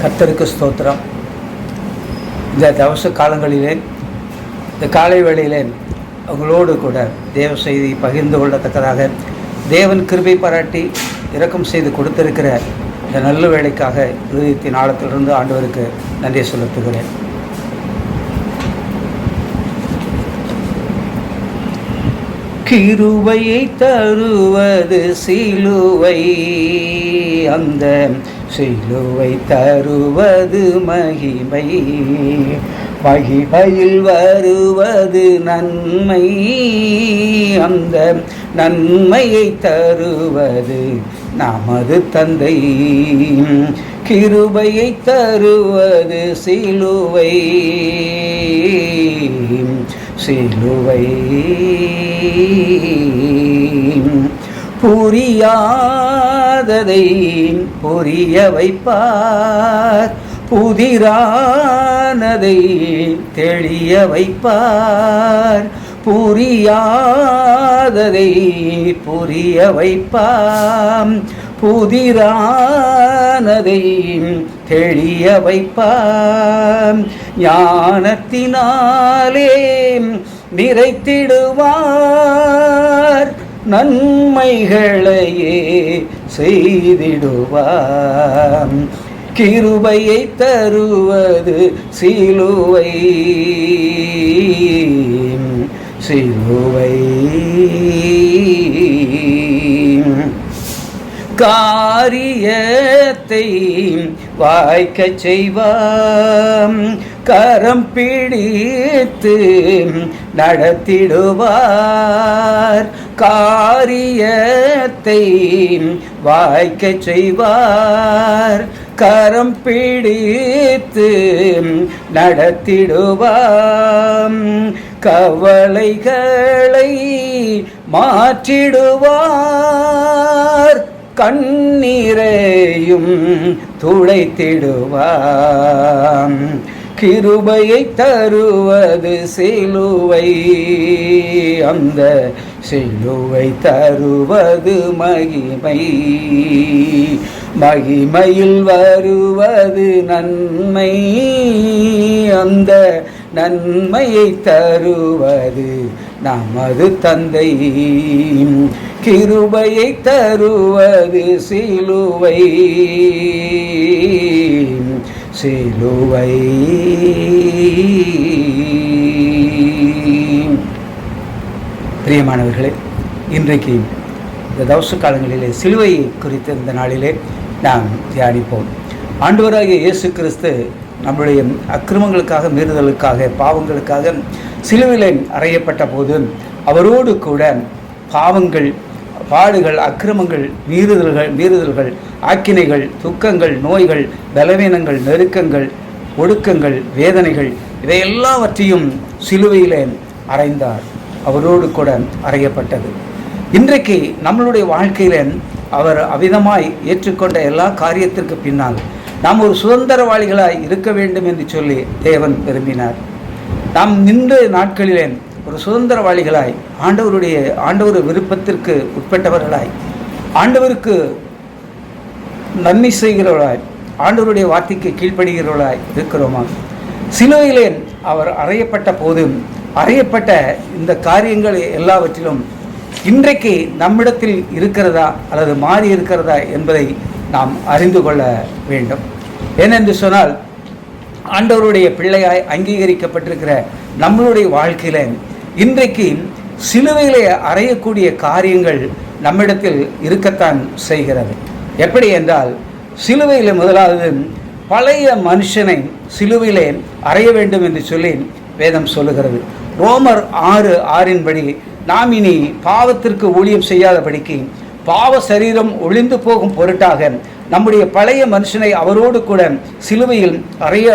கத்தருக்கு ஸ்தோத்திரம். இந்த தவச காலங்களிலே இந்த காலை வேளையிலே அவங்களோடு கூட தேவ செய்தி பகிர்ந்து கொள்ளத்தக்கதாக தேவன் கிருபை பாராட்டி இரக்கம் செய்து கொடுத்திருக்கிற இந்த நல்ல வேலைக்காக இருதயத்தின் ஆழத்திலிருந்து ஆண்டவருக்கு நன்றி செலுத்துகிறேன். கிருபையை தருவது சிலுவை அந்த சிலுவை தருவது மகிமை. மகிமையில் வருவது நன்மை. அந்த நன்மையை தருவது நமது தந்தை. கிருபையை தருவது சிலுவை. சிலுவை. புரியாததை புரிய வைப்பார். புதிரானதை தெளிய வைப்பார். புரியாததை புரிய வைப்பாம். புதிரானதை தெளிய வைப்பாம். ஞானத்தினாலே நிறைத்திடுவார் நன்மைகளையே செய்திடுவார் கிருபையை தருவது சிலுவை. சிலுவை. காரியத்தை வாய்க்க செய்வாம். கரம் பிடித்து நடத்திடுவார். காரியத்தை வாய்க்க செய்வார். கரம் பிடித்து நடத்திடுவாம். கவலைகளை மாற்றிடுவார். கண்ணீரையும் துடைத்திடுவாம் கிருபையை தருவது சிலுவை அந்த சிலுவை தருவது மகிமை. மகிமையில் வருவது நன்மை அந்த நன்மையை தருவது நமது தந்தை. கிருபையை தருவது சிலுவை. சிலுவை. பிரியமானவர்களே இன்றைக்கு இந்த தவச காலங்களிலே சிலுவை குறித்த இந்த நாளிலே நாம் தியானிப்போம். ஆண்டவராகிய இயேசு கிறிஸ்து நம்முடைய அக்கிரமங்களுக்காக மீறுதலுக்காக பாவங்களுக்காக சிலுவிலை அறையப்பட்ட போது அவரோடு கூட பாவங்கள் பாடுகள் அக்கிரமங்கள் மீறுதல்கள் மீறுதல்கள் ஆக்கினைகள் துக்கங்கள் நோய்கள் பலவீனங்கள் நெருக்கங்கள் ஒடுக்கங்கள் வேதனைகள் இதை எல்லாவற்றையும் சிலுவையிலே அறைந்தார். அவரோடு கூட அறையப்பட்டது. இன்றைக்கு நம்மளுடைய வாழ்க்கையில அவர் அவிதமாய் ஏற்றுக்கொண்ட எல்லா காரியத்திற்கு பின்னால் நாம் ஒரு சுதந்திரவாளிகளாய் இருக்க வேண்டும் என்று சொல்லி தேவன் விரும்பினார். நாம் நின்ற நாட்களிலே ஒரு சுதந்திரவாளிகளாய் ஆண்டவருடைய ஆண்டவர் விருப்பத்திற்கு உட்பட்டவர்களாய் ஆண்டவருக்கு நன்மை செய்கிறவர்களாய் ஆண்டவருடைய வார்த்தைக்கு கீழ்ப்படுகிறவர்களாய் இருக்கிறோமா? சிலுவையிலே அவர் அறையப்பட்ட போதும் அறையப்பட்ட இந்த காரியங்கள் எல்லாவற்றிலும் இன்றைக்கு நம்மிடத்தில் இருக்கிறதா அல்லது மாறி இருக்கிறதா என்பதை நாம் அறிந்து கொள்ள வேண்டும். ஏனென்று சொன்னால் ஆண்டவருடைய பிள்ளையாய் அங்கீகரிக்கப்பட்டிருக்கிற நம்மளுடைய வாழ்க்கையில இன்றைக்கு சிலுவையிலே அறையக்கூடிய காரியங்கள் நம்மிடத்தில் இருக்கத்தான் செய்கிறது. எப்படி என்றால் சிலுவையில் முதலாவது பழைய மனுஷனை சிலுவையிலே அறைய வேண்டும் என்று சொல்லி வேதம் சொல்லுகிறது. ரோமர் ஆறு ஆறின்படி நாம் இனி பாவத்திற்கு ஊழியம் செய்யாதபடிக்கு பாவ சரீரம் ஒளிந்து போகும் பொருட்டாக நம்முடைய பழைய மனுஷனை அவரோடு கூட சிலுவையில் அறைய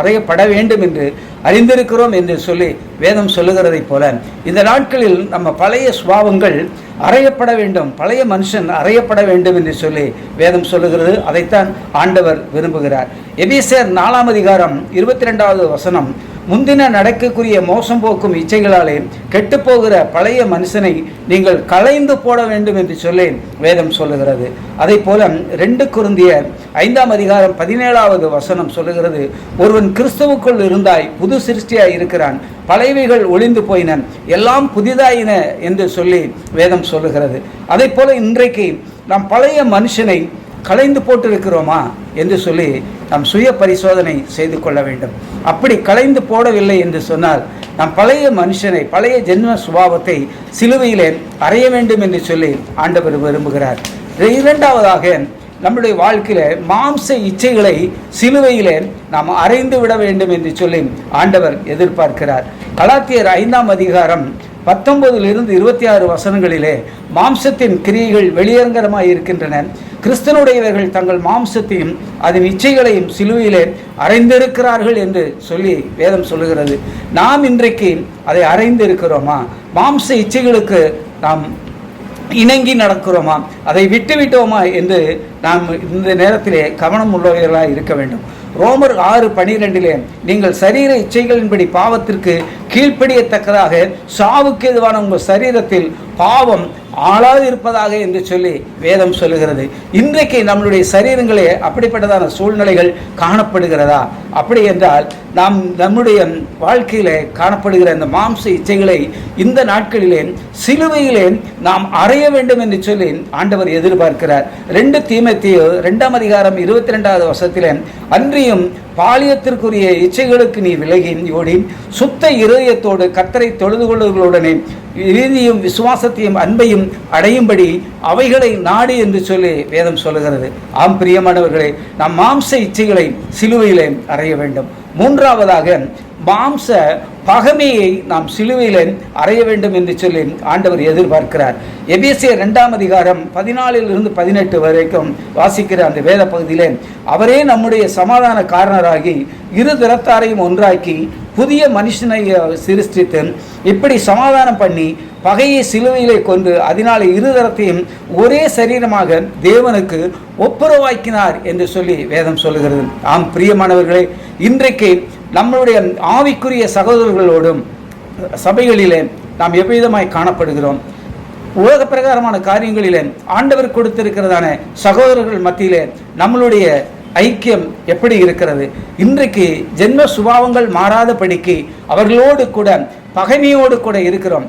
அறையப்பட வேண்டும் என்று அறிந்திருக்கிறோம் என்று சொல்லி வேதம் சொல்லுகிறதைப் போல இந்த நாட்களில் நம்ம பழைய சுபாவங்கள் அறையப்பட வேண்டும் பழைய மனுஷன் அறையப்பட வேண்டும் என்று சொல்லி வேதம் சொல்லுகிறது. அதைத்தான் ஆண்டவர் விரும்புகிறார். எபிசேர் நாலாம் அதிகாரம் இருபத்தி ரெண்டாவது வசனம் முந்தின நடக்கக்கூடிய மோசம் போக்கும் இச்சைகளாலே கெட்டுப்போகிற பழைய மனுஷனை நீங்கள் களைந்து போட வேண்டும் என்று சொல்லி வேதம் சொல்லுகிறது. அதே போல ரெண்டு குருந்திய ஐந்தாம் அதிகாரம் பதினேழாவது வசனம் சொல்லுகிறது ஒருவன் கிறிஸ்துவுக்குள் இருந்தாய் புது சிருஷ்டியாய் இருக்கிறான் பழையவைகள் ஒளிந்து போயின எல்லாம் புதிதாயின என்று சொல்லி வேதம் சொல்லுகிறது. அதே போல இன்றைக்கு நாம் பழைய மனுஷனை களைந்து போட்டிருக்கிறோமா என்று சொல்லி நாம் சுய பரிசோதனை செய்து கொள்ள வேண்டும். அப்படி களைந்து போடவில்லை என்று சொன்னால் நாம் பழைய மனுஷனை பழைய ஜென்ம சுபாவத்தை சிலுவையிலே அறைய வேண்டும் என்று சொல்லி ஆண்டவர் விரும்புகிறார். இரண்டாவதாக நம்முடைய வாழ்க்கையில மாம்ச இச்சைகளை சிலுவையிலே நாம் அறைந்து விட வேண்டும் என்று சொல்லி ஆண்டவர் எதிர்பார்க்கிறார். கலாத்தியர் ஐந்தாம் அதிகாரம் பத்தொன்பதிலிருந்து இருபத்தி ஆறு வசனங்களிலே மாம்சத்தின் கிரியைகள் வெளியரங்கரமாக இருக்கின்றன. கிறிஸ்தனுடையவர்கள் தங்கள் மாம்சத்தையும் அதன் இச்சைகளையும் சிலுவையிலே அறைந்திருக்கிறார்கள் என்று சொல்லி வேதம் சொல்லுகிறது. நாம் இன்றைக்கு அதை அறைந்திருக்கிறோமா? மாம்ச இச்சைகளுக்கு நாம் இணங்கி நடக்கிறோமா? அதை விட்டு விட்டோமா என்று நாம் இந்த நேரத்திலே கவனம் உள்ளவர்களாக இருக்க வேண்டும். ரோமர் ஆறு பனிரெண்டிலே நீங்கள் சரீர இச்சைகளின்படி பாவத்திற்கு கீழ்ப்படியத்தக்கதாக சாவுக்கு எதுவான உங்கள் சரீரத்தில் பாவம் ஆளாது இருப்பதாக என்று சொல்லி வேதம் சொல்லுகிறது. இன்றைக்கு நம்மளுடைய சரீரங்களே அப்படிப்பட்டதான சூழ்நிலைகள் காணப்படுகிறதா? அப்படி என்றால் நாம் நம்முடைய வாழ்க்கையிலே காணப்படுகிற இந்த மாம்ச இச்சைகளை இந்த நாட்களிலே சிலுவையிலே நாம் அறைய வேண்டும் என்று சொல்லி ஆண்டவர் எதிர்பார்க்கிறார். ரெண்டு தீமத்தையோ ரெண்டாம் அதிகாரம் இருபத்தி ரெண்டாவது வருஷத்திலே அன்றியும் பாலியத்திற்குரிய இச்சைகளுக்கு நீ விலகி ஓடி சுத்த இருதயத்தோடு கத்தரை தொழுது கொள்வர்களுடனே இறுதியும் விசுவாசத்தையும் அன்பையும் அடையும்படி அவைகளை நாடு என்று சொல்லி வேதம் சொல்லுகிறது. ஆம் பிரியமானவர்களே நம் மாம்ச இச்சைகளை சிலுவையிலே அறைய வேண்டும். மூன்றாவதாக மாம்ச பகமையை நாம் சிலுவையில் அறைய வேண்டும் என்று சொல்லி ஆண்டவர் எதிர்பார்க்கிறார். எபிஎஸ்ஏ ரெண்டாம் அதிகாரம் பதினாலில் இருந்து பதினெட்டு வரைக்கும் வாசிக்கிற அந்த வேத பகுதியிலே அவரே நம்முடைய சமாதான காரணராகி இரு திறத்தாரையும் ஒன்றாக்கி புதிய மனுஷனை சிருஷ்டித்து இப்படி சமாதானம் பண்ணி பகையை சிலுவையிலே கொண்டு அதனால் இருதரத்தையும் ஒரே சரீரமாக தேவனுக்கு ஒப்புரவாக்கினார் என்று சொல்லி வேதம் சொல்லுகிறது. ஆம் பிரியமானவர்களே இன்றைக்கு நம்மளுடைய ஆவிக்குரிய சகோதரர்களோடும் சபைகளிலே நாம் எவ்விதமாய் காணப்படுகிறோம்? உலக பிரகாரமான காரியங்களிலே ஆண்டவர் கொடுத்திருக்கிறதான சகோதரர்கள் மத்தியிலே நம்மளுடைய ஐக்கியம் எப்படி இருக்கிறது? இன்றைக்கு ஜென்ம சுபாவங்கள் மாறாதபடிக்கு அவர்களோடு கூட பகைமையோடு கூட இருக்கிறோம்.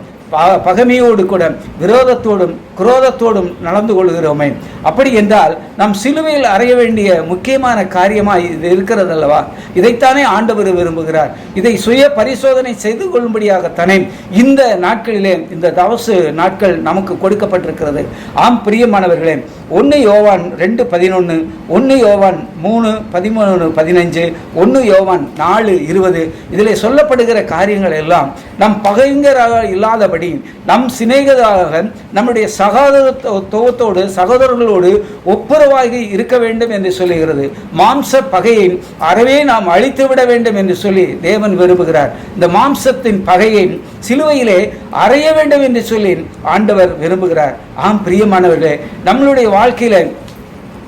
பகைமையோடு கூட விரோதத்தோடும் குரோதத்தோடும் நடந்து கொள்கிறோமே. அப்படி என்றால் நாம் சிலுவையில் அறைய வேண்டிய முக்கியமான காரியமாக இது இருக்கிறது அல்லவா இதைத்தானே ஆண்டவர் விரும்புகிறார். இதை சுய பரிசோதனை செய்து கொள்ளும்படியாகத்தானே இந்த நாட்களிலே இந்த தவசு நாட்கள் நமக்கு கொடுக்கப்பட்டிருக்கிறது. ஆம் பிரியமானவர்களே ஒன்று யோவான் ரெண்டு பதினொன்று ஒன்று யோவான் மூணு பதிமூணு பதினஞ்சு ஒன்று யோவான் நாலு இருபது இதில் சொல்லப்படுகிற காரியங்கள் எல்லாம் நம் பகைங்கராக இல்லாதபடி நம் சிநேகிதராக நம்முடைய சகோதரத்துவத்தோடு சகோதரர்களோடு ஒப்புரவாகி இருக்க வேண்டும் என்று சொல்லுகிறது. மாம்ச பகையை அறவே நாம் அழித்து விட வேண்டும் என்று சொல்லி தேவன் விரும்புகிறார். இந்த மாம்சத்தின் பகையை சிலுவையிலே அறைய வேண்டும் என்று சொல்லி ஆண்டவர் விரும்புகிறார். ஆம் பிரியமானவர்களே நம்மளுடைய வாழ்க்கையில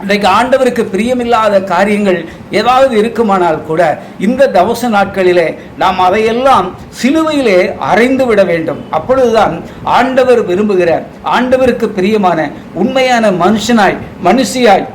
இன்றைக்கு ஆண்டவருக்கு பிரியமில்லாத காரியங்கள் ஏதாவது இருக்குமானால் கூட இந்த தவச நாட்களிலே நாம் அதையெல்லாம் சிலுவையிலே அறைந்து விட வேண்டும். அப்பொழுதுதான் ஆண்டவர் விரும்புகிற ஆண்டவருக்கு பிரியமான உண்மையான மனுஷனாய் மனுஷியாய்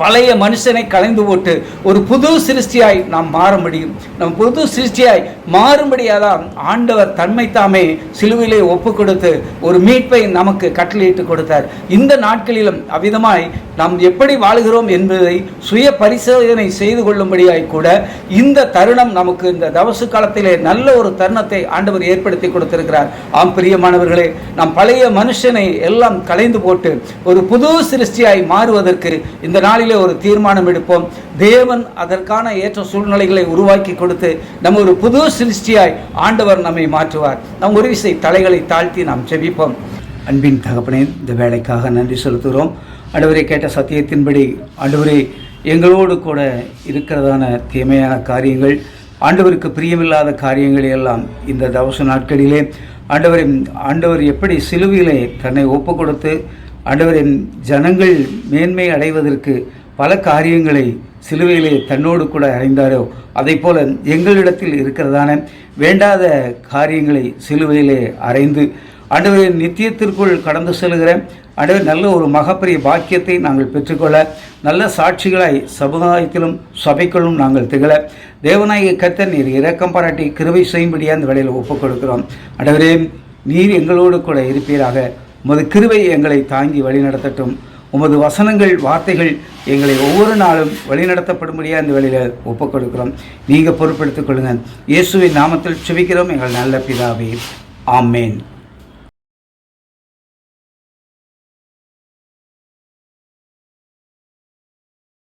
பழைய மனுஷனை கலைந்து போட்டு ஒரு புது சிருஷ்டியாய் நாம் மாற முடியும். நம் புது சிருஷ்டியாய் மாறும்படியாதான் ஆண்டவர் தன்மை தாமே சிலுவிலே ஒப்பு கொடுத்து ஒரு மீட்பை நமக்கு கட்டளையிட்டு கொடுத்தார். இந்த நாட்களிலும் அவ்விதமாய் நாம் எப்படி வாழுகிறோம் என்பதை சுய பரிசோதனை செய்து கொள்ளும்படியாய் கூட இந்த தருணம் நமக்கு இந்த தவசு காலத்திலே நல்ல ஒரு தருணத்தை ஆண்டவர் ஏற்படுத்தி கொடுத்திருக்கிறார். ஆம் பிரியமானவர்களே நாம் பழைய மனுஷனை எல்லாம் கலைந்து போட்டு ஒரு புது சிருஷ்டியாய் மாறுவதற்கு இந்த நாளில் ஒரு தீர்மானம் எடுப்போம். தேவன் அதற்கான ஏற்ற சூழ்நிலைகளை உருவாக்கி கொடுத்து நம்ம ஒரு புது சிருஷ்டியாய் ஆண்டவர் நம்மை மாற்றுவார். நம் ஒரு விசை தலைகளை தாழ்த்தி நாம் செபிப்போம் அன்பின் தகப்பனே இந்த வேலைக்காக நன்றி செலுத்துகிறோம். அடுவரை கேட்ட சத்தியத்தின்படி ஆண்டவரே எங்களோடு கூட இருக்கிறதான தீமையான காரியங்கள் ஆண்டவருக்கு பிரியமில்லாத காரியங்களை எல்லாம் இந்த தவச நாட்களிலே ஆண்டவரின் ஆண்டவர் எப்படி சிலுவையிலே தன்னை ஒப்பு கொடுத்து ஆண்டவரின் ஜனங்கள் மேன்மை அடைவதற்கு பல காரியங்களை சிலுவையிலே தன்னோடு கூட அறைந்தாரோ அதை போல எங்களிடத்தில் இருக்கிறதான வேண்டாத காரியங்களை சிலுவையிலே அறைந்து ஆண்டவரின் நித்தியத்திற்குள் கடந்து செல்கிற ஆண்டவர் நல்ல ஒரு மகப்பெரிய பாக்கியத்தை நாங்கள் பெற்றுக்கொள்ள நல்ல சாட்சிகளாய் சமுதாயத்திலும் சபைக்குள்ளும் நாங்கள் திகழ தேவநாயக கத்த நீர் இரக்கம் பாராட்டி கிருவை செய்யும்படியாக அந்த வேலையில் ஒப்புக் கொடுக்கிறோம் ஆண்டவரே நீர் எங்களோடு கூட இருப்பீராக. உமது கிருவை எங்களை தாங்கி வழிநடத்தட்டும். உமது வசனங்கள் வார்த்தைகள் எங்களை ஒவ்வொரு நாளும் வழிநடத்தப்படும்படியாக இந்த வேலையில் ஒப்புக் கொடுக்கிறோம் நீங்கள் பொறுப்பெடுத்துக் கொள்ளுங்கள் இயேசுவின் நாமத்தில் சுவிக்கிறோம் எங்கள் நல்ல பிதாவே. ஆமேன்.